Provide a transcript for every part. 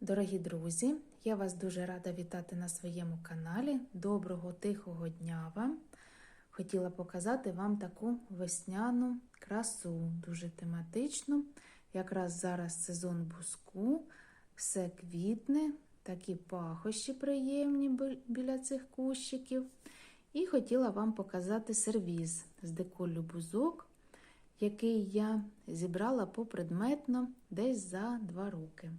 Дорогі друзі, я вас дуже рада вітати на своєму каналі. Доброго тихого дня вам! Хотіла показати вам таку весняну красу, дуже тематичну. Якраз зараз сезон буску, все квітне, такі пахощі приємні біля цих кущиків. І хотіла вам показати сервіз з деколю бузок, який я зібрала попредметно десь за два роки.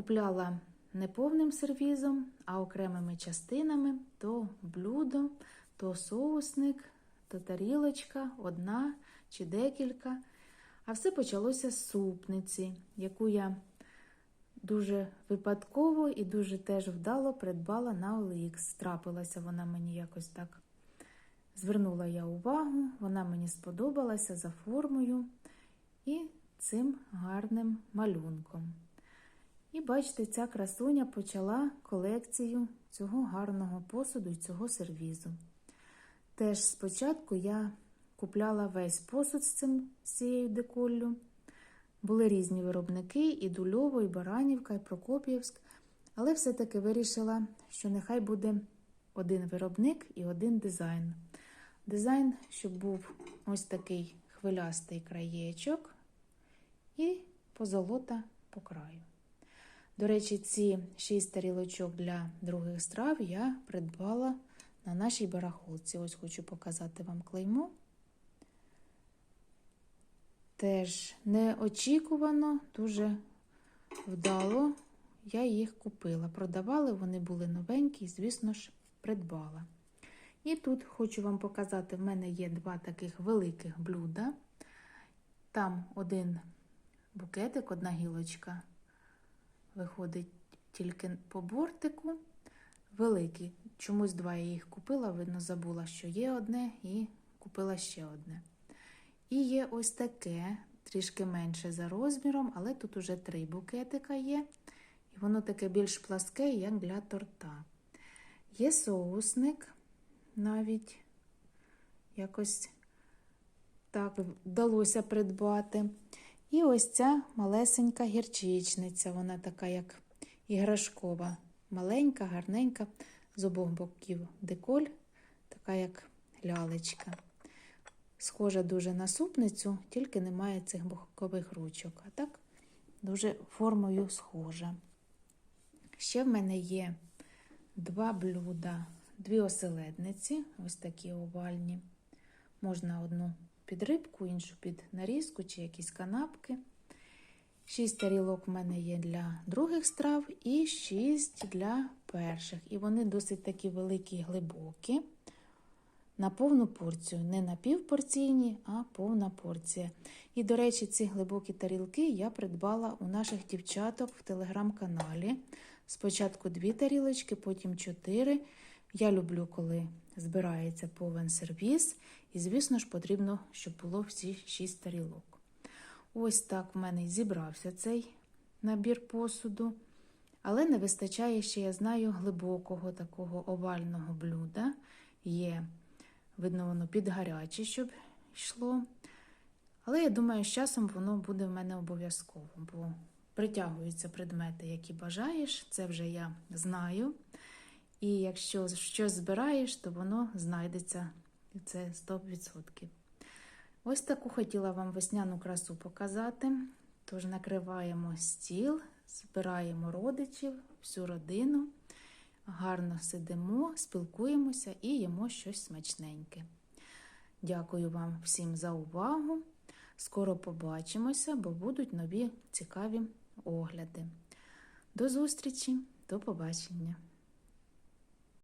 Купляла не повним сервізом, а окремими частинами то блюдо, то соусник, то тарілочка, одна чи декілька. А все почалося з супниці, яку я дуже випадково і дуже теж вдало придбала на OLX. Трапилася вона мені якось так. Звернула я увагу, вона мені сподобалася за формою і цим гарним малюнком. І бачите, ця красуня почала колекцію цього гарного посуду і цього сервізу. Теж спочатку я купляла весь посуд з цим з цією деколлю. Були різні виробники, і Дульово, і Баранівка, і Прокоп'ївськ, але все-таки вирішила, що нехай буде один виробник і один дизайн. Дизайн, щоб був ось такий хвилястий краєчок і позолота по краю. До речі, ці шість тарілочок для других страв я придбала на нашій барахолці. Ось хочу показати вам клеймо. Теж неочікувано, дуже вдало я їх купила. Продавали, вони були новенькі, звісно ж, придбала. І тут хочу вам показати: в мене є два таких великих блюда. Там один букетик, одна гілочка виходить тільки по бортику. Великий. Чомусь два я їх купила, видно, забула, що є одне, і купила ще одне. І є ось таке, трішки менше за розміром, але тут уже три букетика є. І воно таке більш пласке, як для торта. Є соусник, навіть якось так вдалося придбати. І ось ця малесенька гірчичниця, вона така, як іграшкова, маленька, гарненька, з обох боків деколь, така як лялечка. Схожа дуже на супницю, тільки немає цих бокових ручок. А так дуже формою схожа. Ще в мене є два блюда, дві оселедниці, ось такі овальні. Можна одну під рибку, іншу під нарізку чи якісь канапки. Шість тарілок в мене є для других страв і шість для перших. І вони досить такі великі і глибокі. На повну порцію. Не на півпорційні, а повна порція. І, до речі, ці глибокі тарілки я придбала у наших дівчаток в телеграм-каналі. Спочатку дві тарілочки, потім чотири. Я люблю, коли збирається повен сервіс. І, звісно ж, потрібно, щоб було всі шість тарілок. Ось так в мене зібрався цей набір посуду. Але не вистачає ще, я знаю, глибокого такого овального блюда. Є, видно, воно підгаряче, щоб йшло. Але я думаю, з часом воно буде в мене обов'язково, бо притягуються предмети, які бажаєш. Це вже я знаю. І якщо щось збираєш, то воно знайдеться. І це 100%. Ось таку хотіла вам весняну красу показати. Тож накриваємо стіл, збираємо родичів, всю родину, гарно сидимо, спілкуємося і їмо щось смачненьке. Дякую вам всім за увагу. Скоро побачимося, бо будуть нові цікаві огляди. До зустрічі, до побачення!